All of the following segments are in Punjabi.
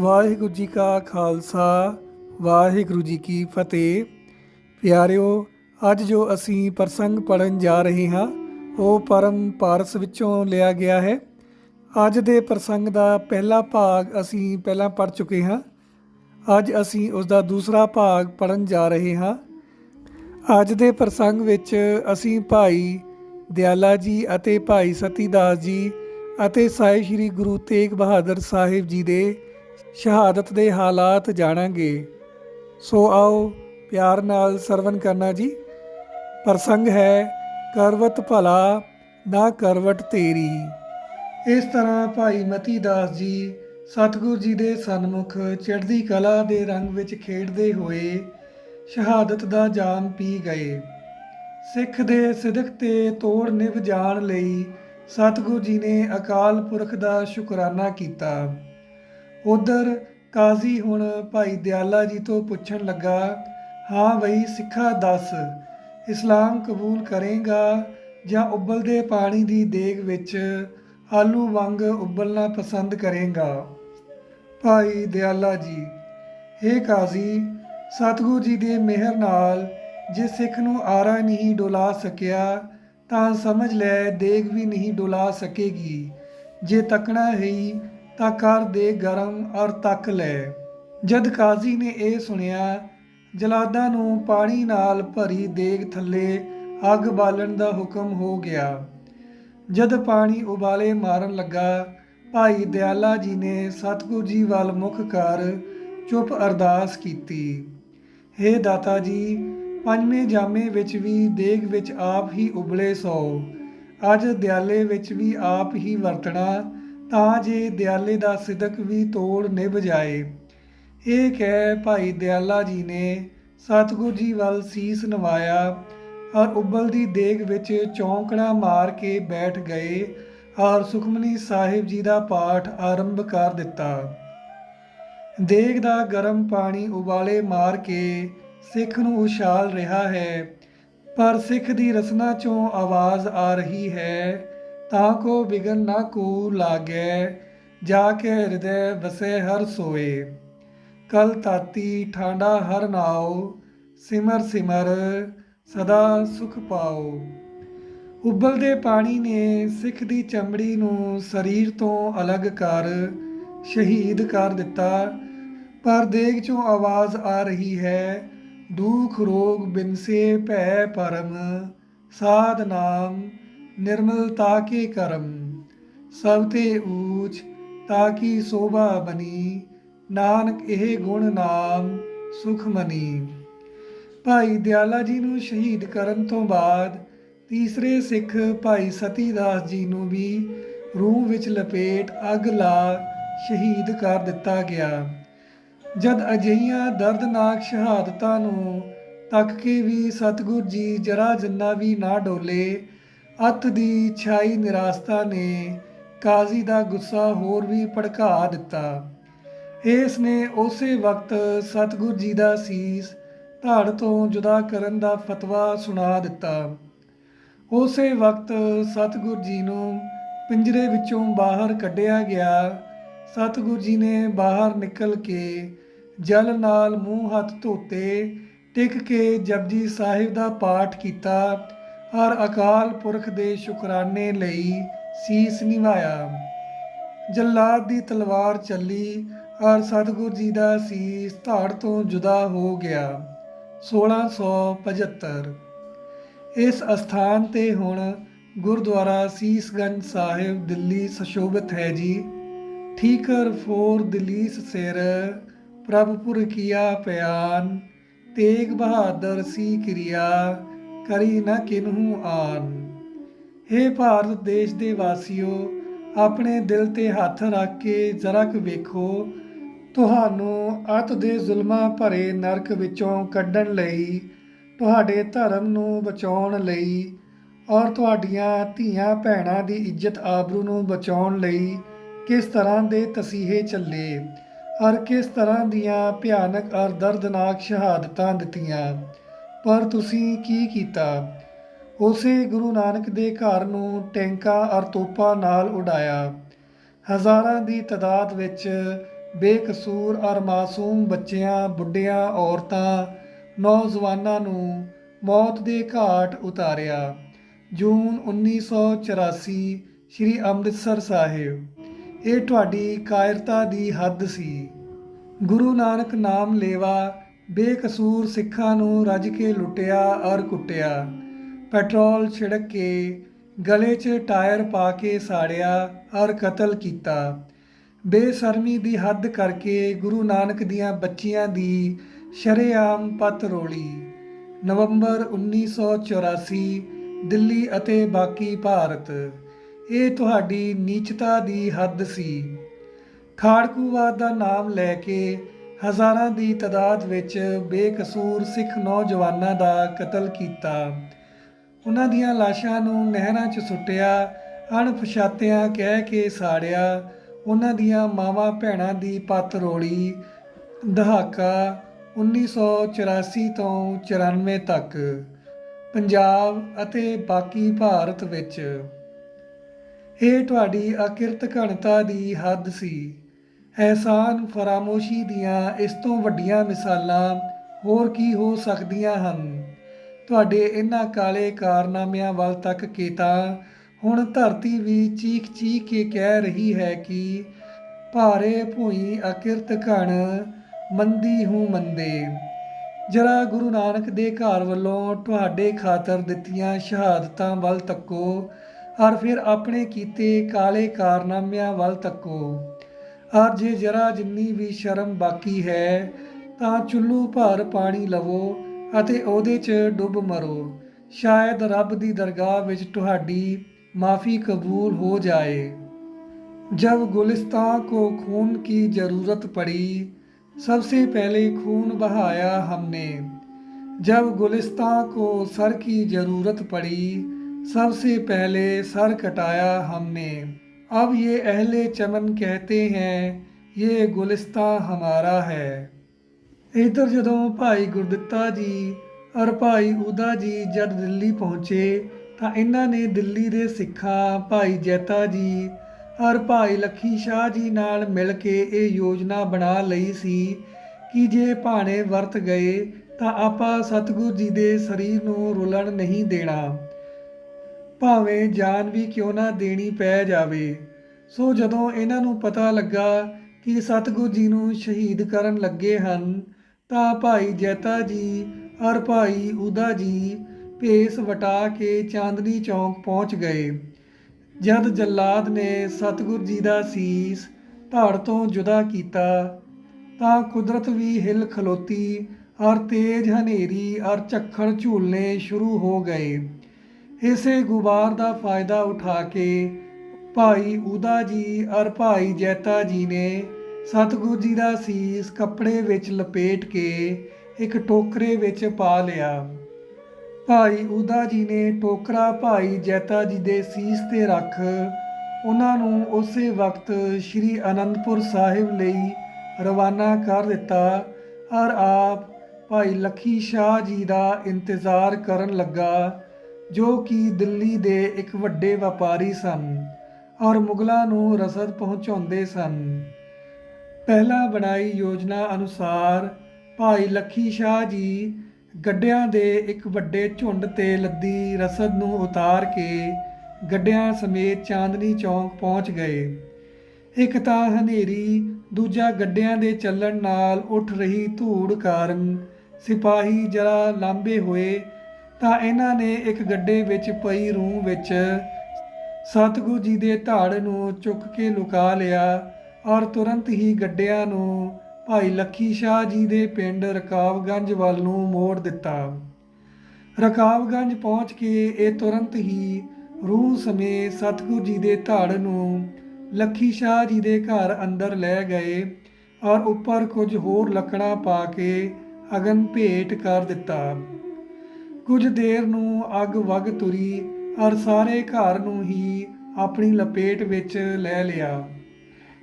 ਵਾਹਿਗੁਰੂ ਜੀ ਕਾ ਖਾਲਸਾ, ਵਾਹਿਗੁਰੂ ਜੀ ਕੀ ਫਤਿਹ। ਪਿਆਰਿਓ, ਅੱਜ ਜੋ ਅਸੀਂ ਪ੍ਰਸੰਗ ਪੜਨ ਜਾ ਰਹੇ ਹਾਂ, ਉਹ ਪਰਮ ਪਾਰਸ ਵਿੱਚੋਂ ਲਿਆ ਗਿਆ ਹੈ। ਅੱਜ ਦੇ ਪ੍ਰਸੰਗ ਦਾ ਪਹਿਲਾ ਭਾਗ ਅਸੀਂ ਪਹਿਲਾਂ ਪੜ ਚੁੱਕੇ ਹਾਂ। ਅੱਜ ਅਸੀਂ ਉਸ ਦਾ ਦੂਸਰਾ ਭਾਗ ਪੜਨ ਜਾ ਰਹੇ ਹਾਂ। ਅੱਜ ਦੇ ਪ੍ਰਸੰਗ ਵਿੱਚ ਅਸੀਂ ਭਾਈ ਦਿਆਲਾ ਜੀ ਅਤੇ ਭਾਈ ਸਤੀਦਾਸ ਜੀ ਅਤੇ ਸਾਹਿਬ ਸ੍ਰੀ ਗੁਰੂ ਤੇਗ ਬਹਾਦਰ ਸਾਹਿਬ ਜੀ ਦੇ ਸ਼ਹਾਦਤ ਦੇ ਹਾਲਾਤ ਜਾਣਾਂਗੇ। ਸੋ ਆਓ ਪਿਆਰ ਨਾਲ ਸਰਵਨ ਕਰਨਾ ਜੀ। ਪ੍ਰਸੰਗ ਹੈ, ਕਰਵਤ ਭਲਾ, ਨਾ ਕਰਵਟ ਤੇਰੀ। ਇਸ ਤਰ੍ਹਾਂ ਭਾਈ ਮਤੀ ਦਾਸ ਜੀ ਸਤਿਗੁਰੂ ਜੀ ਦੇ ਸਨਮੁਖ ਚੜ੍ਹਦੀ ਕਲਾ ਦੇ ਰੰਗ ਵਿੱਚ ਖੇਡਦੇ ਹੋਏ ਸ਼ਹਾਦਤ ਦਾ ਜਾਮ ਪੀ ਗਏ। ਸਿੱਖ ਦੇ ਸਿਦਕ ਤੇ ਤੋੜ ਨਿਭ ਜਾਣ ਲਈ ਸਤਿਗੁਰੂ ਜੀ ਨੇ ਅਕਾਲ ਪੁਰਖ ਦਾ ਸ਼ੁਕਰਾਨਾ ਕੀਤਾ। ਉਧਰ ਕਾਜ਼ੀ ਹੁਣ ਭਾਈ ਦਿਆਲਾ ਜੀ ਤੋਂ ਪੁੱਛਣ ਲੱਗਾ, ਹਾਂ ਬਈ, ਸਿੱਖਾ ਦੱਸ, ਇਸਲਾਮ ਕਬੂਲ ਕਰੇਗਾ ਜਾਂ ਉਬਲਦੇ ਪਾਣੀ ਦੀ ਦੇਗ ਵਿੱਚ ਆਲੂ ਵਾਂਗ ਉਬਲਣਾ ਪਸੰਦ ਕਰੇਗਾ? ਭਾਈ ਦਿਆਲਾ ਜੀ हे ਕਾਜ਼ੀ, ਸਤਿਗੁਰੂ ਜੀ ਦੇ ਮਿਹਰ ਨਾਲ ਜੇ ਸਿੱਖ ਨੂੰ ਆਰਾ ਨਹੀਂ ਡੁਲਾ ਸਕਿਆ, ਤਾਂ ਸਮਝ ਲੈ ਦੇਗ ਵੀ ਨਹੀਂ ਡੁਲਾ ਸਕੇਗੀ। ਜੇ ਤੱਕਣਾ ਹੈ ਤਾਂ ਕਰ ਦੇ ਗਰਮ ਔਰ ਤੱਕ ਲੈ। ਜਦ ਕਾਜ਼ੀ ਨੇ ਇਹ ਸੁਣਿਆ, ਜਲਾਦਾਂ ਨੂੰ ਪਾਣੀ ਨਾਲ ਭਰੀ ਦੇਗ ਥੱਲੇ ਅੱਗ ਬਾਲਣ ਦਾ ਹੁਕਮ ਹੋ ਗਿਆ। ਜਦ ਪਾਣੀ ਉਬਾਲੇ ਮਾਰਨ ਲੱਗਾ, ਭਾਈ ਦਿਆਲਾ ਜੀ ਨੇ ਸਤਿਗੁਰ ਜੀ ਵੱਲ ਮੁਖ ਕਰ ਚੁੱਪ ਅਰਦਾਸ ਕੀਤੀ। हे ਦਾਤਾ ਜੀ, ਪੰਜਵੇਂ ਜਾਮੇ ਵਿੱਚ ਵੀ ਦੇਗ ਵਿੱਚ ਆਪ ਹੀ ਉਬਲੇ ਸੋ। ਅੱਜ ਦਿਆਲੇ ਵਿੱਚ ਵੀ ਆਪ ਹੀ ਵਰਤਣਾ ਤਾਂ ਜੇ ਦਿਆਲੇ ਦਾ ਸਿਦਕ ਵੀ ਤੋੜ ਨਿਭ ਜਾਏ। ਇਹ ਕਹਿ ਭਾਈ ਦਿਆਲਾ ਜੀ ਨੇ ਸਤਿਗੁਰ ਜੀ ਵੱਲ ਸੀਸ ਨਵਾਇਆ ਔਰ ਉਬਲਦੀ ਦੇਗ ਵਿੱਚ ਚੌਂਕਣਾ ਮਾਰ ਕੇ ਬੈਠ ਗਏ ਔਰ ਸੁਖਮਨੀ ਸਾਹਿਬ ਜੀ ਦਾ ਪਾਠ ਆਰੰਭ ਕਰ ਦਿੱਤਾ। ਦੇਗ ਦਾ ਗਰਮ ਪਾਣੀ ਉਬਾਲੇ ਮਾਰ ਕੇ ਸਿੱਖ ਨੂੰ ਉਛਾਲ ਰਿਹਾ ਹੈ, ਪਰ ਸਿੱਖ ਦੀ ਰਸਨਾ ਚੋਂ ਆਵਾਜ਼ ਆ ਰਹੀ ਹੈ ਤਾਂ ਕੋ ਬਿਗਨ ਨਾ ਕੋ ਲਾਗੈ, ਜਾ ਕੇ ਹਿਰਦੈ ਵਸੈ ਹਰ ਸੋਏ। ਕਲ ਤਾਤੀ ਠਾਂਡਾ ਹਰ ਨਾਉ, ਸਿਮਰ ਸਿਮਰ ਸਦਾ ਸੁਖ ਪਾਓ ਉਬਲਦੇ ਪਾਣੀ ਨੇ ਸਿੱਖ ਦੀ ਚਮੜੀ ਨੂੰ ਸਰੀਰ ਤੋਂ ਅਲੱਗ ਕਰ, ਸ਼ਹੀਦ ਕਰ ਦਿੱਤਾ। ਪਰ ਦੇਗ ਚੋਂ ਆਵਾਜ਼ ਆ ਰਹੀ ਹੈ, ਦੁਖ ਰੋਗ ਬਿਨਸੇ ਭੈ ਪਰਮ, ਸਾਧ ਨਾਮ ਨਿਰਮਲ ਤਾਕੇ ਕਰਮ, ਸਭ ਤੇ ਊਚ ਤਾਕੀ ਸੋਭਾ ਬਣੀ, ਨਾਨਕ ਇਹ ਗੁਣ ਨਾਮ ਸੁਖ ਮਨੀ। ਭਾਈ ਦਿਆਲਾ ਜੀ ਨੂੰ ਸ਼ਹੀਦ ਕਰਨ ਤੋਂ ਬਾਅਦ ਤੀਸਰੇ ਸਿੱਖ ਭਾਈ ਸਤੀਦਾਸ ਜੀ ਨੂੰ ਵੀ ਰੂਹ ਵਿੱਚ ਲਪੇਟ ਅੱਗ ਲਾ ਸ਼ਹੀਦ ਕਰ ਦਿੱਤਾ ਗਿਆ। ਜਦ ਅਜਿਹੀਆਂ ਦਰਦਨਾਕ ਸ਼ਹਾਦਤਾਂ ਨੂੰ ਤੱਕ ਕੇ ਵੀ ਸਤਿਗੁਰ ਜੀ ਜਰਾ ਜੰਨਾ ਵੀ ਨਾ ਡੋਲੇ ਅੱਤ ਦੀ ਛਾਈ ਨਿਰਾਸਤਾ ਨੇ ਕਾਜ਼ੀ ਦਾ ਗੁੱਸਾ ਹੋਰ ਵੀ ਭੜਕਾ ਦਿੱਤਾ। ਇਸ ਨੇ ਉਸੇ ਵਕਤ ਸਤਿਗੁਰ ਜੀ ਦਾ ਸੀਸ ਧੜ ਤੋਂ ਜੁਦਾ ਕਰਨ ਦਾ ਫਤਵਾ ਸੁਣਾ ਦਿੱਤਾ। ਉਸੇ ਵਕਤ ਸਤਿਗੁਰ ਜੀ ਨੂੰ ਪਿੰਜਰੇ ਵਿੱਚੋਂ ਬਾਹਰ ਕੱਢਿਆ ਗਿਆ। ਸਤਿਗੁਰ ਜੀ ਨੇ ਬਾਹਰ ਨਿਕਲ ਕੇ ਜਲ ਨਾਲ ਮੂੰਹ ਹੱਥ ਧੋਤੇ, ਟਿਕ ਕੇ ਜਪਜੀ ਸਾਹਿਬ ਦਾ ਪਾਠ ਕੀਤਾ। ਔਰ ਅਕਾਲ ਪੁਰਖ ਦੇ ਸ਼ੁਕਰਾਨੇ ਲਈ ਸੀਸ ਨਿਵਾਇਆ। ਜੱਲਾਦ ਦੀ ਤਲਵਾਰ ਚੱਲੀ ਔਰ ਸਤਿਗੁਰ ਜੀ ਦਾ ਸੀਸ ਧਾੜ ਤੋਂ ਜੁਦਾ ਹੋ ਗਿਆ। 1675 ਇਸ ਅਸਥਾਨ ਤੇ ਹੁਣ ਗੁਰਦੁਆਰਾ ਸੀਸਗੰਜ ਸਾਹਿਬ ਦਿੱਲੀ ਸਸ਼ੋਭਿਤ ਹੈ ਜੀ। ਠੀਕਰ ਫੋਰ ਦਲੀਸ ਸਿਰ, ਪ੍ਰਭਪੁਰ ਕੀਆ ਪਿਆਨ, ਤੇਗ ਬਹਾਦਰ ਸੀ ਕਿਰਿਆ ਕਰੀ ਨਾ ਕਿਨਹੂ ਆਨ। हे ਭਾਰਤ ਦੇਸ਼ ਦੇ ਵਾਸੀਓ, ਆਪਣੇ ਦਿਲ ਤੇ ਹੱਥ ਰੱਖ ਕੇ ਜ਼ਰਾ ਕੁ ਵੇਖੋ। ਤੁਹਾਨੂੰ ਅਤ ਦੇ ਜ਼ੁਲਮਾਂ ਭਰੇ ਨਰਕ ਵਿੱਚੋਂ ਕੱਢਣ ਲਈ, ਤੁਹਾਡੇ ਧਰਮ ਨੂੰ ਬਚਾਉਣ ਲਈ ਔਰ ਤੁਹਾਡੀਆਂ ਧੀਆਂ ਭੈਣਾਂ ਦੀ ਇੱਜ਼ਤ ਆਬਰੂ ਨੂੰ ਬਚਾਉਣ ਲਈ ਕਿਸ ਤਰ੍ਹਾਂ ਦੇ ਤਸੀਹੇ ਚੱਲੇ ਔਰ ਕਿਸ ਤਰ੍ਹਾਂ ਦੀਆਂ ਭਿਆਨਕ ਔਰ ਦਰਦਨਾਕ ਸ਼ਹਾਦਤਾਂ ਦਿੱਤੀਆਂ। ਪਰ ਤੁਸੀਂ ਕੀ ਕੀਤਾ? ਉਸੇ ਗੁਰੂ ਨਾਨਕ ਦੇ ਘਰ ਨੂੰ ਟੈਂਕਾਂ ਔਰ ਤੋਪਾਂ ਨਾਲ ਉਡਾਇਆ। ਹਜ਼ਾਰਾਂ ਦੀ ਤਦਾਦ ਵਿੱਚ ਬੇਕਸੂਰ ਔਰ ਮਾਸੂਮ ਬੱਚਿਆਂ, ਬੁੱਢਿਆਂ, ਔਰਤਾਂ, ਨੌਜਵਾਨਾਂ ਨੂੰ ਮੌਤ ਦੇ ਘਾਟ ਉਤਾਰਿਆ। ਜੂਨ 1984 ਸ੍ਰੀ ਅੰਮ੍ਰਿਤਸਰ ਸਾਹਿਬ। ਇਹ ਤੁਹਾਡੀ ਕਾਇਰਤਾ ਦੀ ਹੱਦ ਸੀ। ਗੁਰੂ ਨਾਨਕ ਨਾਮ ਲੇਵਾ ਬੇਕਸੂਰ ਸਿੱਖਾਂ ਨੂੰ ਰੱਜ ਕੇ ਲੁੱਟਿਆ ਔਰ ਕੁੱਟਿਆ। ਪੈਟਰੋਲ ਛਿੜਕ ਕੇ ਗਲੇ 'ਚ ਟਾਇਰ ਪਾ ਕੇ ਸਾੜਿਆ ਔਰ ਕਤਲ ਕੀਤਾ। ਬੇਸ਼ਰਮੀ ਦੀ ਹੱਦ ਕਰਕੇ ਗੁਰੂ ਨਾਨਕ ਦੀਆਂ ਬੱਚੀਆਂ ਦੀ ਸ਼ਰੇਆਮ ਪਤ ਰੋਲੀ। ਨਵੰਬਰ 1984 ਦਿੱਲੀ ਅਤੇ ਬਾਕੀ ਭਾਰਤ। ਇਹ ਤੁਹਾਡੀ ਨੀਚਤਾ ਦੀ ਹੱਦ ਸੀ। ਖਾੜਕੂਵਾਦ ਦਾ ਨਾਮ ਲੈ ਕੇ ਹਜ਼ਾਰਾਂ ਦੀ ਤਾਦਾਦ ਵਿੱਚ ਬੇਕਸੂਰ ਸਿੱਖ ਨੌਜਵਾਨਾਂ ਦਾ ਕਤਲ ਕੀਤਾ। ਉਹਨਾਂ ਦੀਆਂ ਲਾਸ਼ਾਂ ਨੂੰ ਨਹਿਰਾਂ 'ਚ ਸੁੱਟਿਆ, ਅਣਪਛਾਤਿਆਂ ਕਹਿ ਕੇ ਸਾੜਿਆ, ਉਹਨਾਂ ਦੀਆਂ ਮਾਵਾਂ ਭੈਣਾਂ ਦੀ ਪੱਤ ਰੋਲੀ, ਦਹਾਕਾ 1984 ਤੋਂ 94 ਤੱਕ, ਪੰਜਾਬ ਅਤੇ ਬਾਕੀ ਭਾਰਤ ਵਿੱਚ। ਇਹ ਤੁਹਾਡੀ ਅਕਿਰਤ ਘਣਤਾ ਦੀ ਹੱਦ ਸੀ। ਅਹਿਸਾਨ ਫਰਾਮੋਸ਼ੀ ਦੀਆਂ ਇਸ ਤੋਂ ਵੱਡੀਆਂ ਮਿਸਾਲਾਂ ਹੋਰ ਕੀ ਹੋ ਸਕਦੀਆਂ ਹਨ? ਤੁਹਾਡੇ ਇਹਨਾਂ ਕਾਲੇ ਕਾਰਨਾਮਿਆਂ ਵੱਲ ਤੱਕ ਕੇ ਤਾਂ ਹੁਣ ਧਰਤੀ ਵੀ ਚੀਖ ਚੀਖ ਕੇ ਕਹਿ ਰਹੀ ਹੈ ਕਿ ਭਾਰੇ ਭੂਈ ਅਕਿਰਤ ਘਣ ਮੰਦੀ ਹੂੰ ਮੰਦੇ। ਜਰਾ ਗੁਰੂ ਨਾਨਕ ਦੇ ਘਰ ਵੱਲੋਂ ਤੁਹਾਡੇ ਖਾਤਰ ਦਿੱਤੀਆਂ ਸ਼ਹਾਦਤਾਂ ਵੱਲ ਤੱਕੋ, ਔਰ ਫਿਰ ਆਪਣੇ ਕੀਤੇ ਕਾਲੇ ਕਾਰਨਾਮਿਆਂ ਵੱਲ ਤੱਕੋ। ਔਰ ਜੇ ਜਰਾ ਜਿੰਨੀ ਵੀ ਸ਼ਰਮ ਬਾਕੀ ਹੈ ਤਾਂ ਚੁੱਲੂ ਭਰ ਪਾਣੀ ਲਵੋ ਅਤੇ ਉਹਦੇ 'ਚ ਡੁੱਬ ਮਰੋ ਸ਼ਾਇਦ ਰੱਬ ਦੀ ਦਰਗਾਹ ਵਿੱਚ ਤੁਹਾਡੀ ਮਾਫੀ ਕਬੂਲ ਹੋ ਜਾਏ जब गुलिस्तान को खून की ज़रूरत पड़ी सबसे पहले खून बहाया हमने जब गुलिस्तान को सर की ज़रूरत पड़ी सबसे पहले सर कटाया हमने अब ये अहले चमन कहते हैं ये गुलिस्तान हमारा है ਇੱਧਰ ਜਦੋਂ ਭਾਈ ਗੁਰਦਿੱਤਾ ਜੀ ਔਰ ਭਾਈ ਉਦਾ ਜੀ ਜਦ ਦਿੱਲੀ ਪਹੁੰਚੇ ਤਾਂ ਇਹਨਾਂ ਨੇ ਦਿੱਲੀ ਦੇ ਸਿੱਖਾਂ ਭਾਈ ਜੈਤਾ ਜੀ ਔਰ ਭਾਈ ਲੱਖੀ ਸ਼ਾਹ ਜੀ ਨਾਲ ਮਿਲ ਕੇ ਇਹ ਯੋਜਨਾ ਬਣਾ ਲਈ ਸੀ ਕਿ ਜੇ ਭਾਣੇ ਵਰਤ ਗਏ ਤਾਂ ਆਪਾਂ ਸਤਿਗੁਰ ਜੀ ਦੇ ਸਰੀਰ ਨੂੰ ਰੁਲਣ ਨਹੀਂ ਦੇਣਾ ਭਾਵੇਂ ਜਾਨ ਵੀ ਕਿਉਂ ਨਾ ਦੇਣੀ ਪੈ ਜਾਵੇ, ਸੋ ਜਦੋਂ ਇਹਨਾਂ ਨੂੰ ਪਤਾ ਲੱਗਾ ਕਿ ਸਤਿਗੁਰ ਜੀ ਨੂੰ ਸ਼ਹੀਦ ਕਰਨ ਲੱਗੇ ਹਨ, ਤਾਂ ਭਾਈ ਜੈਤਾ ਜੀ ਔਰ ਭਾਈ ਉਦਾ ਜੀ ਭੇਸ ਵਟਾ ਕੇ ਚਾਂਦਨੀ ਚੌਂਕ ਪਹੁੰਚ ਗਏ। ਜਦ ਜੱਲਾਦ ਨੇ ਸਤਿਗੁਰ ਜੀ ਦਾ ਸੀਸ ਧੜ ਤੋਂ ਜੁਦਾ ਕੀਤਾ, ਤਾਂ ਕੁਦਰਤ ਵੀ ਹਿਲ ਖਲੋਤੀ ਔਰ ਤੇਜ਼ ਹਨੇਰੀ ਔਰ ਝੱਖੜ ਝੂਲਨੇ ਸ਼ੁਰੂ ਹੋ ਗਏ। ਇਸੇ ਗੁਬਾਰ ਦਾ ਫਾਇਦਾ ਉਠਾ ਕੇ ਭਾਈ ਉਦਾ ਜੀ ਔਰ ਭਾਈ ਜੈਤਾ ਜੀ ਨੇ ਸਤਿਗੁਰ ਜੀ ਦਾ ਸੀਸ ਕੱਪੜੇ ਵਿੱਚ ਲਪੇਟ ਕੇ ਇੱਕ ਟੋਕਰੇ ਵਿੱਚ ਪਾ ਲਿਆ। ਭਾਈ ਉਦਾ ਜੀ ਨੇ ਟੋਕਰਾ ਭਾਈ ਜੈਤਾ ਜੀ ਦੇ ਸੀਸ ਤੇ ਰੱਖ ਉਹਨਾਂ ਨੂੰ ਉਸੇ ਵਕਤ ਸ੍ਰੀ ਅਨੰਦਪੁਰ ਸਾਹਿਬ ਲਈ ਰਵਾਨਾ ਕਰ ਦਿੱਤਾ ਔਰ ਆਪ ਭਾਈ ਲੱਖੀ ਸ਼ਾਹ ਜੀ ਦਾ ਇੰਤਜ਼ਾਰ ਕਰਨ ਲੱਗਾ। ਜੋ ਕਿ ਦਿੱਲੀ ਦੇ ਇੱਕ ਵੱਡੇ ਵਪਾਰੀ ਸਨ ਔਰ ਮੁਗਲਾਂ ਨੂੰ ਰਸਦ ਪਹੁੰਚਾਉਂਦੇ ਸਨ। ਪਹਿਲਾਂ ਬਣਾਈ ਯੋਜਨਾ ਅਨੁਸਾਰ ਭਾਈ ਲੱਖੀ ਸ਼ਾਹ ਜੀ ਗੱਡਿਆਂ ਦੇ ਇੱਕ ਵੱਡੇ ਝੁੰਡ ਤੇ ਲੱਦੀ ਰਸਦ ਨੂੰ ਉਤਾਰ ਕੇ ਗੱਡਿਆਂ ਸਮੇਤ ਚਾਂਦਨੀ ਚੌਂਕ ਪਹੁੰਚ ਗਏ। ਇੱਕ ਤਾਂ ਹਨੇਰੀ, ਦੂਜਾ ਗੱਡਿਆਂ ਦੇ ਚੱਲਣ ਨਾਲ ਉੱਠ ਰਹੀ ਧੂੜ ਕਾਰਨ ਸਿਪਾਹੀ ਜਰਾ ਲਾਂਬੇ ਹੋਏ ਤਾਂ ਇਹਨਾਂ ਨੇ ਇੱਕ ਗੱਡੇ ਵਿੱਚ ਪਈ ਰੂਹ ਵਿੱਚ ਸਤਿਗੁਰੂ ਜੀ ਦੇ ਧੜ ਨੂੰ ਚੁੱਕ ਕੇ ਲੁਕਾ ਲਿਆ ਔਰ ਤੁਰੰਤ ਹੀ ਗੱਡਿਆਂ ਨੂੰ ਭਾਈ ਲੱਖੀ ਸ਼ਾਹ ਜੀ ਦੇ ਪਿੰਡ ਰਕਾਬਗੰਜ ਵੱਲ ਨੂੰ ਮੋੜ ਦਿੱਤਾ। ਰਕਾਬਗੰਜ ਪਹੁੰਚ ਕੇ ਇਹ ਤੁਰੰਤ ਹੀ ਰੂਹ ਸਮੇਤ ਸਤਿਗੁਰੂ ਜੀ ਦੇ ਧੜ ਨੂੰ ਲੱਖੀ ਸ਼ਾਹ ਜੀ ਦੇ ਘਰ ਅੰਦਰ ਲੈ ਗਏ ਔਰ ਉੱਪਰ ਕੁਝ ਹੋਰ ਲੱਕੜਾਂ ਪਾ ਕੇ ਅਗਨ ਭੇਟ ਕਰ ਦਿੱਤਾ। ਕੁਝ ਦੇਰ ਨੂੰ ਅੱਗ ਵਗ ਤੁਰੀ ਔਰ ਸਾਰੇ ਘਰ ਨੂੰ ਹੀ ਆਪਣੀ ਲਪੇਟ ਵਿੱਚ ਲੈ ਲਿਆ।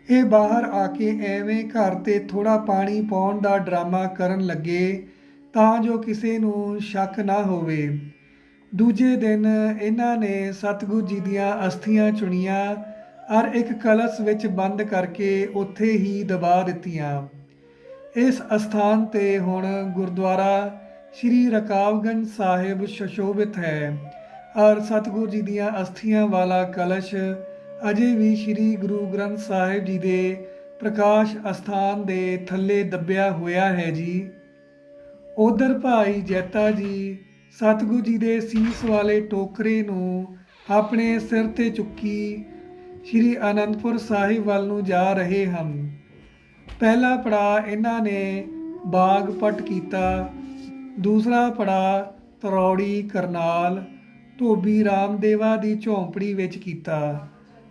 ਇਹ ਬਾਹਰ ਆ ਕੇ ਐਵੇਂ ਘਰ ਤੇ ਥੋੜਾ ਪਾਣੀ ਪਾਉਣ ਦਾ ਡਰਾਮਾ ਕਰਨ ਲੱਗੇ ਤਾਂ ਜੋ ਕਿਸੇ ਨੂੰ ਸ਼ੱਕ ਨਾ ਹੋਵੇ। ਦੂਜੇ ਦਿਨ ਇਹਨਾਂ ਨੇ ਸਤਿਗੁਰੂ ਜੀ ਦੀਆਂ ਅਸਥੀਆਂ ਚੁਣੀਆਂ ਔਰ ਇੱਕ ਕਲਸ਼ ਵਿੱਚ ਬੰਦ ਕਰਕੇ ਉੱਥੇ ਹੀ ਦਬਾ ਦਿੱਤੀਆਂ। ਇਸ ਅਸਥਾਨ ਤੇ ਹੁਣ ਗੁਰਦੁਆਰਾ ਸ੍ਰੀ ਰਕਾਵਗੰਜ ਸਾਹਿਬ ਸ਼ਸ਼ੋਭਿਤ ਹੈ। ਔਰ ਸਤਿਗੁਰੂ ਜੀ ਦੀਆਂ ਅਸਥੀਆਂ ਵਾਲਾ ਕਲਸ਼, ਅਜੇ ਵੀ ਸ੍ਰੀ ਗੁਰੂ ਗ੍ਰੰਥ ਸਾਹਿਬ ਜੀ ਦੇ ਪ੍ਰਕਾਸ਼ ਅਸਥਾਨ ਦੇ ਥੱਲੇ ਦੱਬਿਆ ਹੋਇਆ ਹੈ ਜੀ। ਉਧਰ ਭਾਈ ਜੈਤਾ ਜੀ ਸਤਿਗੁਰੂ ਜੀ ਦੇ ਸੀਸ ਵਾਲੇ ਟੋਕਰੇ ਨੂੰ ਆਪਣੇ ਸਿਰ ਤੇ ਚੁੱਕੀ ਸ੍ਰੀ ਅਨੰਦਪੁਰ ਸਾਹਿਬ ਵੱਲ ਨੂੰ ਜਾ ਰਹੇ ਹਨ। ਪਹਿਲਾ ਪੜਾ ਇਹਨਾਂ ਨੇ ਬਾਗ ਪਟ ਕੀਤਾ। ਦੂਸਰਾ ਪੜਾ ਤਰੌੜੀ ਕਰਨਾਲ, ਧੋਬੀ ਰਾਮਦੇਵਾ ਦੀ ਝੌਂਪੜੀ ਵਿੱਚ ਕੀਤਾ,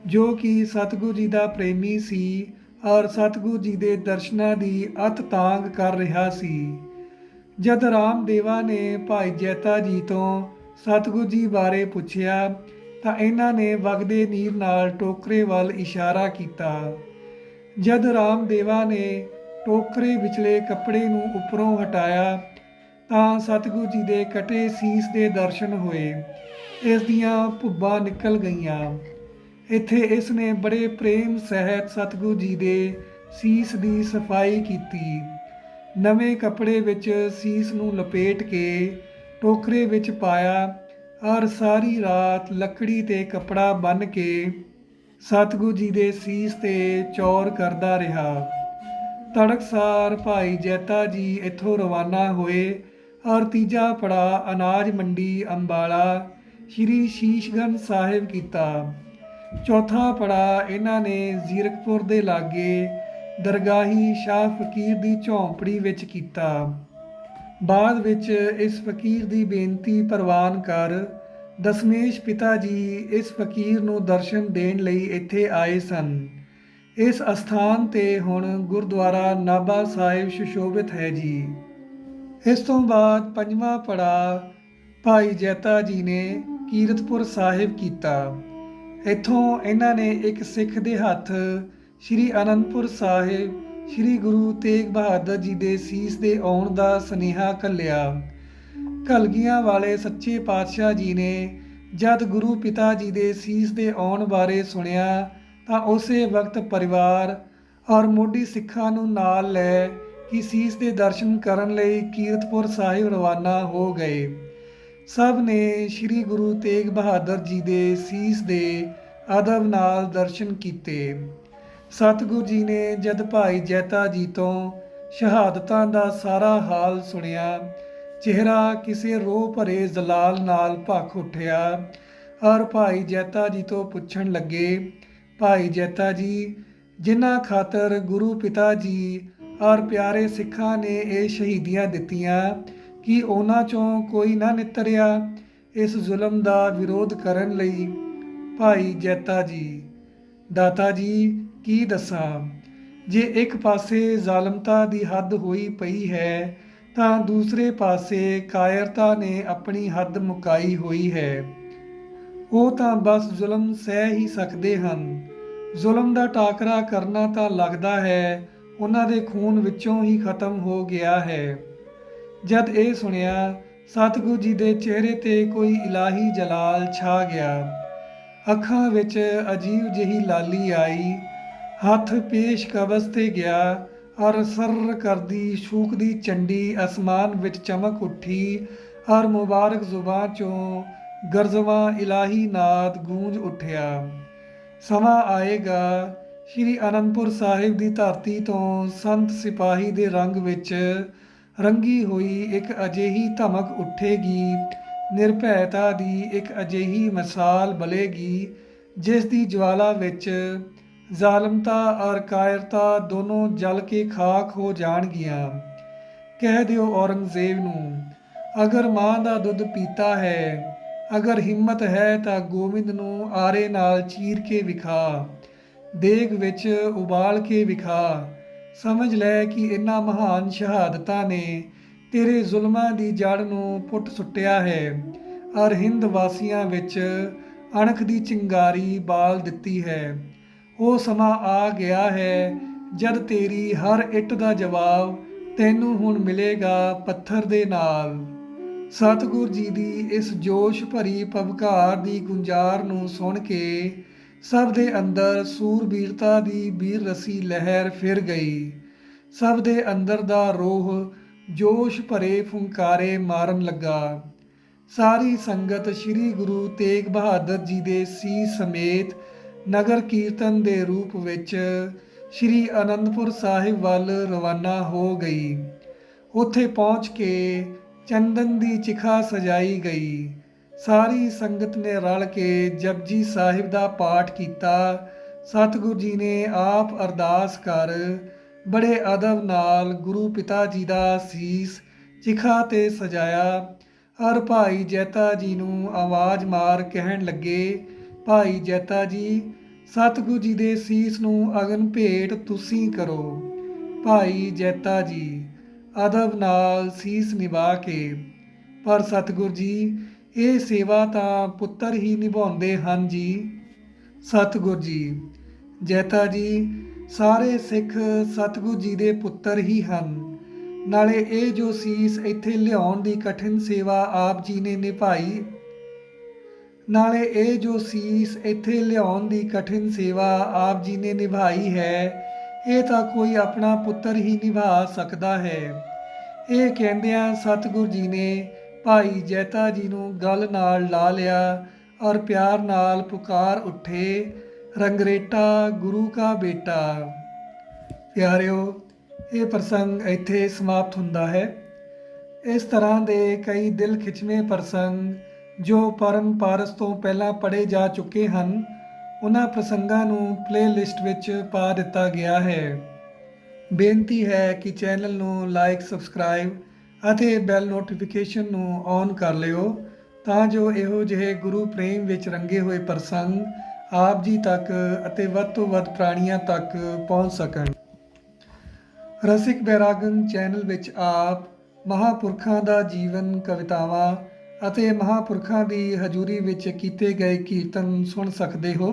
ਜੋ ਕਿ ਸਤਿਗੁਰੂ ਜੀ ਦਾ ਪ੍ਰੇਮੀ ਸੀ ਔਰ ਸਤਿਗੁਰੂ ਜੀ ਦੇ ਦਰਸ਼ਨਾਂ ਦੀ ਅਤ ਤਾਂਗ ਕਰ ਰਿਹਾ ਸੀ। ਜਦ ਰਾਮਦੇਵਾ ਨੇ ਭਾਈ ਜੈਤਾ ਜੀ ਤੋਂ ਸਤਿਗੁਰੂ ਜੀ ਬਾਰੇ ਪੁੱਛਿਆ, ਤਾਂ ਇਹਨਾਂ ਨੇ ਵਗਦੇ ਨੀਰ ਨਾਲ ਟੋਕਰੇ ਵੱਲ ਇਸ਼ਾਰਾ ਕੀਤਾ। ਜਦ ਰਾਮਦੇਵਾ ਨੇ ਟੋਕਰੇ ਵਿਚਲੇ ਕੱਪੜੇ ਨੂੰ ਉੱਪਰੋਂ ਹਟਾਇਆ ਤਾਂ ਸਤਿਗੁਰੂ ਜੀ ਦੇ ਕਟੇ ਸੀਸ ਦੇ ਦਰਸ਼ਨ ਹੋਏ। ਇਸ ਦੀਆਂ ਭੁੱਬਾਂ ਨਿਕਲ ਗਈਆਂ। ਇੱਥੇ ਇਸ ਨੇ ਬੜੇ ਪ੍ਰੇਮ ਸਹਿਤ ਸਤਿਗੁਰੂ ਜੀ ਦੇ ਸੀਸ ਦੀ ਸਫ਼ਾਈ ਕੀਤੀ। ਨਵੇਂ ਕੱਪੜੇ ਵਿੱਚ ਸੀਸ ਨੂੰ ਲਪੇਟ ਕੇ ਟੋਕਰੇ ਵਿੱਚ ਪਾਇਆ। ਔਰ ਸਾਰੀ ਰਾਤ ਲੱਕੜੀ ਤੇ ਕੱਪੜਾ ਬੰਨ ਕੇ ਸਤਿਗੁਰੂ ਜੀ ਦੇ ਸੀਸ ਤੇ ਚੌਰ ਕਰਦਾ ਰਿਹਾ। ਤੜਕਸਾਰ ਭਾਈ ਜੈਤਾ ਜੀ ਇੱਥੋਂ ਰਵਾਨਾ ਹੋਏ। ਔਰ ਤੀਜਾ ਪੜਾ ਅਨਾਜ ਮੰਡੀ ਅੰਬਾਲਾ, ਸ਼੍ਰੀ ਸ਼ੀਸ਼ਗੰਜ ਸਾਹਿਬ ਕੀਤਾ। ਚੌਥਾ ਪੜਾ ਇਹਨਾਂ ਨੇ ਜ਼ੀਰਕਪੁਰ ਦੇ ਲਾਗੇ ਦਰਗਾਹੀ ਸ਼ਾਹ ਫਕੀਰ ਦੀ ਝੌਂਪੜੀ ਵਿੱਚ ਕੀਤਾ। ਬਾਅਦ ਵਿੱਚ ਇਸ ਫਕੀਰ ਦੀ ਬੇਨਤੀ ਪ੍ਰਵਾਨ ਕਰ ਦਸਮੇਸ਼ ਪਿਤਾ ਜੀ ਇਸ ਫਕੀਰ ਨੂੰ ਦਰਸ਼ਨ ਦੇਣ ਲਈ ਇੱਥੇ ਆਏ ਸਨ। ਇਸ ਅਸਥਾਨ ਤੇ ਹੁਣ ਗੁਰਦੁਆਰਾ ਨਾਭਾ ਸਾਹਿਬ ਸੁਸ਼ੋਭਿਤ ਹੈ ਜੀ। ਇਸ ਤੋਂ ਬਾਅਦ ਪੰਜਵਾਂ ਪੜਾ ਭਾਈ ਜੈਤਾ ਜੀ ਨੇ ਕੀਰਤਪੁਰ ਸਾਹਿਬ ਕੀਤਾ। ਇੱਥੋਂ ਇਹਨਾਂ ਨੇ ਇੱਕ ਸਿੱਖ ਦੇ ਹੱਥ ਸ੍ਰੀ ਅਨੰਦਪੁਰ ਸਾਹਿਬ, ਸ੍ਰੀ ਗੁਰੂ ਤੇਗ ਬਹਾਦਰ ਜੀ ਦੇ ਸੀਸ ਦੇ ਆਉਣ ਦਾ ਸੁਨੇਹਾ ਕੱਲਿਆ ਕਲਗੀਆਂ ਵਾਲੇ ਸੱਚੇ ਪਾਤਸ਼ਾਹ ਜੀ ਨੇ ਜਦ ਗੁਰੂ ਪਿਤਾ ਜੀ ਦੇ ਸੀਸ ਦੇ ਆਉਣ ਬਾਰੇ ਸੁਣਿਆ ਤਾਂ ਉਸੇ ਵਕਤ ਪਰਿਵਾਰ ਔਰ ਮੋਢੀ ਸਿੱਖਾਂ ਨੂੰ ਨਾਲ ਲੈ ਕਿ ਸੀਸ ਦੇ ਦਰਸ਼ਨ ਕਰਨ ਲਈ ਕੀਰਤਪੁਰ ਸਾਹਿਬ ਰਵਾਨਾ ਹੋ ਗਏ। ਸਭ ਨੇ ਸ੍ਰੀ ਗੁਰੂ ਤੇਗ ਬਹਾਦਰ ਜੀ ਦੇ ਸੀਸ ਦੇ ਅਦਬ ਨਾਲ ਦਰਸ਼ਨ ਕੀਤੇ। ਸਤਿਗੁਰੂ ਜੀ ਨੇ ਜਦ ਭਾਈ ਜੈਤਾ ਜੀ ਤੋਂ ਸ਼ਹਾਦਤਾਂ ਦਾ ਸਾਰਾ ਹਾਲ ਸੁਣਿਆ, ਚਿਹਰਾ ਕਿਸੇ ਰੋਹ ਭਰੇ ਜ਼ਲਾਲ ਨਾਲ ਭਖ ਉੱਠਿਆ ਔਰ ਭਾਈ ਜੈਤਾ ਜੀ ਤੋਂ ਪੁੱਛਣ ਲੱਗੇ, ਭਾਈ ਜੈਤਾ ਜੀ, ਜਿਨ੍ਹਾਂ ਖਾਤਰ ਗੁਰੂ ਪਿਤਾ ਜੀ ਔਰ ਪਿਆਰੇ ਸਿੱਖਾਂ ਨੇ ਇਹ ਸ਼ਹੀਦੀਆਂ ਦਿੱਤੀਆਂ ਕਿ ਉਹਨਾਂ ਚੋਂ ਕੋਈ ਨਾ ਨਿਤਰਿਆ ਇਸ ਜ਼ੁਲਮ ਦਾ ਵਿਰੋਧ ਕਰਨ ਲਈ। ਭਾਈ ਜੈਤਾ ਜੀ, ਦਾਤਾ ਜੀ, ਕੀ ਦੱਸਾਂ? ਜੇ ਇੱਕ ਪਾਸੇ ਜ਼ਾਲਮਤਾ ਦੀ ਹੱਦ ਹੋਈ ਪਈ ਹੈ, ਤਾਂ ਦੂਸਰੇ ਪਾਸੇ ਕਾਇਰਤਾ ਨੇ ਆਪਣੀ ਹੱਦ ਮੁਕਾਈ ਹੋਈ ਹੈ। ਉਹ ਤਾਂ ਬਸ ਜ਼ੁਲਮ ਸਹਿ ਹੀ ਸਕਦੇ ਹਨ। ਜ਼ੁਲਮ ਦਾ ਟਾਕਰਾ ਕਰਨਾ ਤਾਂ ਲੱਗਦਾ ਹੈ ਉਹਨਾਂ ਦੇ ਖੂਨ ਵਿੱਚੋਂ ਹੀ ਖਤਮ ਹੋ ਗਿਆ ਹੈ। ਜਦ ਇਹ ਸੁਣਿਆ, ਸਤਿਗੁਰੂ ਜੀ ਦੇ ਚਿਹਰੇ ਤੇ ਕੋਈ ਇਲਾਹੀ ਜਲਾਲ ਛਾ ਗਿਆ। ਅੱਖਾਂ ਵਿੱਚ ਅਜੀਬ ਜਿਹੀ ਲਾਲੀ ਆਈ। ਹੱਥ ਪੇਸ਼ ਕਬਜ਼ ਤੇ ਗਿਆ ਔਰ ਸਰ ਕਰਦੀ ਸ਼ੂਕਦੀ ਚੰਡੀ ਅਸਮਾਨ ਵਿੱਚ ਚਮਕ ਉੱਠੀ ਔਰ ਮੁਬਾਰਕ ਜ਼ੁਬਾਂ ਚੋਂ ਗਰਜ਼ਵਾ ਇਲਾਹੀ ਨਾਦ ਗੂੰਜ ਉੱਠਿਆ। ਸਮਾਂ ਆਏਗਾ ਸ਼੍ਰੀ ਅਨੰਦਪੁਰ ਸਾਹਿਬ ਦੀ ਧਰਤੀ ਤੋਂ ਸੰਤ ਸਿਪਾਹੀ ਦੇ ਰੰਗ ਵਿੱਚ ਰੰਗੀ ਹੋਈ ਇੱਕ ਅਜਿਹੀ ਧਮਕ ਉੱਠੇਗੀ। ਨਿਰਭੈਤਾ ਦੀ ਇੱਕ ਅਜਿਹੀ ਮਿਸਾਲ ਬਲੇਗੀ, ਜਿਸ ਦੀ ਜਵਾਲਾ ਵਿੱਚ ਜ਼ਾਲਮਤਾ ਔਰ ਕਾਇਰਤਾ ਦੋਨੋਂ ਜਲ ਕੇ ਖਾਕ ਹੋ ਜਾਣਗੀਆਂ। ਕਹਿ ਦਿਓ ਔਰੰਗਜ਼ੇਬ ਨੂੰ, ਅਗਰ ਮਾਂ ਦਾ ਦੁੱਧ ਪੀਤਾ ਹੈ, ਅਗਰ ਹਿੰਮਤ ਹੈ ਤਾਂ ਗੋਬਿੰਦ ਨੂੰ ਆਰੇ ਨਾਲ ਚੀਰ ਕੇ ਵਿਖਾ। ਦੇਗ ਵਿੱਚ ਉਬਾਲ ਕੇ ਵਿਖਾ, ਸਮਝ ਲੈ ਕਿ ਇਨ੍ਹਾਂ ਮਹਾਨ ਸ਼ਹਾਦਤਾਂ ਨੇ ਤੇਰੇ ਜ਼ੁਲਮਾਂ ਦੀ ਜੜ ਨੂੰ ਪੁੱਟ ਸੁੱਟਿਆ ਹੈ। ਔਰ ਹਿੰਦ ਵਾਸੀਆਂ ਵਿੱਚ ਅਣਖ ਦੀ ਚਿੰਗਾਰੀ ਬਾਲ ਦਿੱਤੀ ਹੈ। ਉਹ ਸਮਾਂ ਆ ਗਿਆ ਹੈ ਜਦ ਤੇਰੀ ਹਰ ਇੱਟ ਦਾ ਜਵਾਬ ਤੈਨੂੰ ਹੁਣ ਮਿਲੇਗਾ ਪੱਥਰ ਦੇ ਨਾਲ। ਸਤਿਗੁਰ ਜੀ ਦੀ ਇਸ ਜੋਸ਼ ਭਰੀ ਪਵਕਾਰ ਦੀ ਗੁੰਜਾਰ ਨੂੰ ਸੁਣ ਕੇ ਸਭ ਦੇ ਅੰਦਰ ਸੂਰਬੀਰਤਾ ਦੀ ਵੀਰ ਰਸੀ ਲਹਿਰ ਫਿਰ ਗਈ। ਸਭ ਦੇ ਅੰਦਰ ਦਾ ਰੋਹ ਜੋਸ਼ ਭਰੇ ਫੁੰਕਾਰੇ ਮਾਰਨ ਲੱਗਾ। ਸਾਰੀ ਸੰਗਤ ਸ੍ਰੀ ਗੁਰੂ ਤੇਗ ਬਹਾਦਰ ਜੀ ਦੇ ਸੀ ਸਮੇਤ ਨਗਰ ਕੀਰਤਨ ਦੇ ਰੂਪ ਵਿੱਚ ਸ੍ਰੀ ਅਨੰਦਪੁਰ ਸਾਹਿਬ ਵੱਲ ਰਵਾਨਾ ਹੋ ਗਈ। ਉੱਥੇ ਪਹੁੰਚ ਕੇ ਚੰਦਨ ਦੀ ਚਿਖਾ ਸਜਾਈ ਗਈ। ਸਾਰੀ ਸੰਗਤ ਨੇ ਰਲ ਕੇ ਜਪਜੀ ਸਾਹਿਬ ਦਾ ਪਾਠ ਕੀਤਾ। ਸਤਿਗੁਰੂ ਜੀ ਨੇ ਆਪ ਅਰਦਾਸ ਕਰ, ਬੜੇ ਅਦਬ ਨਾਲ ਗੁਰੂ ਪਿਤਾ ਜੀ ਦਾ ਸੀਸ ਚਿਖਾ ਤੇ ਸਜਾਇਆ। ਹਰ ਭਾਈ ਜੈਤਾ ਜੀ ਨੂੰ ਆਵਾਜ਼ ਮਾਰ ਕਹਿਣ ਲੱਗੇ, ਭਾਈ ਜੈਤਾ ਜੀ, ਸਤਿਗੁਰੂ ਜੀ ਦੇ ਸੀਸ ਨੂੰ ਅਗਨ ਭੇਟ ਤੁਸੀਂ ਕਰੋ। ਭਾਈ ਜੈਤਾ ਜੀ, ਅਦਬ ਨਾਲ ਸੀਸ ਨਿਭਾ ਕੇ, ਪਰ ਸਤਿਗੁਰੂ ਜੀ ਇਹ ਸੇਵਾ ਤਾਂ ਪੁੱਤਰ ਹੀ ਨਿਭਾਉਂਦੇ ਹਨ ਜੀ। ਸਤਿਗੁਰੂ ਜੀ, ਜੈਤਾ ਜੀ, ਸਾਰੇ ਸਿੱਖ ਸਤਿਗੁਰੂ ਜੀ ਦੇ ਪੁੱਤਰ ਹੀ ਹਨ। ਨਾਲੇ ਇਹ ਜੋ ਸੀਸ ਇੱਥੇ ਲਿਆਉਣ ਦੀ ਕਠਿਨ ਸੇਵਾ ਆਪ ਜੀ ਨੇ ਨਿਭਾਈ, ਨਾਲੇ ਇਹ ਜੋ ਸੀਸ ਇੱਥੇ ਲਿਆਉਣ ਦੀ ਕਠਿਨ ਸੇਵਾ ਆਪ ਜੀ ਨੇ ਨਿਭਾਈ ਹੈ, ਇਹ ਤਾਂ ਕੋਈ ਆਪਣਾ ਪੁੱਤਰ ਹੀ ਨਿਭਾ ਸਕਦਾ ਹੈ। ਇਹ ਕਹਿੰਦਿਆਂ ਸਤਿਗੁਰੂ ਜੀ ਨੇ ਭਾਈ ਜੈਤਾ ਜੀ ਨੂੰ ਗਲ ਨਾਲ ਲਾ ਲਿਆ ਔਰ ਪਿਆਰ ਨਾਲ ਪੁਕਾਰ ਉੱਠੇ, ਰੰਗਰੇਟਾ ਗੁਰੂ ਕਾ ਬੇਟਾ। ਪਿਆਰਿਓ, ਇਹ ਪ੍ਰਸੰਗ ਇੱਥੇ ਸਮਾਪਤ ਹੁੰਦਾ ਹੈ। ਇਸ ਤਰ੍ਹਾਂ ਦੇ ਕਈ ਦਿਲ ਖਿੱਚਵੇਂ ਪ੍ਰਸੰਗ ਜੋ ਪਰਮ ਪਾਰਸ ਤੋਂ ਪਹਿਲਾਂ ਪੜ੍ਹੇ ਜਾ ਚੁੱਕੇ ਹਨ, ਉਹਨਾਂ ਪ੍ਰਸੰਗਾਂ ਨੂੰ ਪਲੇਲਿਸਟ ਵਿੱਚ ਪਾ ਦਿੱਤਾ ਗਿਆ ਹੈ। ਬੇਨਤੀ ਹੈ ਕਿ ਚੈਨਲ ਨੂੰ ਲਾਈਕ ਸਬਸਕ੍ਰਾਈਬ ਅਤੇ ਬੈਲ ਨੋਟੀਫਿਕੇਸ਼ਨ ਨੂੰ ਔਨ ਕਰ ਲਿਓ ਤਾਂ ਜੋ ਇਹੋ ਜਿਹੇ ਗੁਰੂ ਪ੍ਰੇਮ ਵਿੱਚ ਰੰਗੇ ਹੋਏ ਪ੍ਰਸੰਗ ਆਪ ਜੀ ਤੱਕ ਅਤੇ ਵੱਧ ਤੋਂ ਵੱਧ ਪ੍ਰਾਣੀਆਂ ਤੱਕ ਪਹੁੰਚ ਸਕਣ। ਰਸਿਕ ਬੈਰਾਗਨ ਚੈਨਲ ਵਿੱਚ ਆਪ ਮਹਾਪੁਰਖਾਂ ਦਾ ਜੀਵਨ ਕਵਿਤਾਵਾਂ ਅਤੇ ਮਹਾਪੁਰਖਾਂ ਦੀ ਹਜ਼ੂਰੀ ਵਿੱਚ ਕੀਤੇ ਗਏ ਕੀਰਤਨ ਸੁਣ ਸਕਦੇ ਹੋ।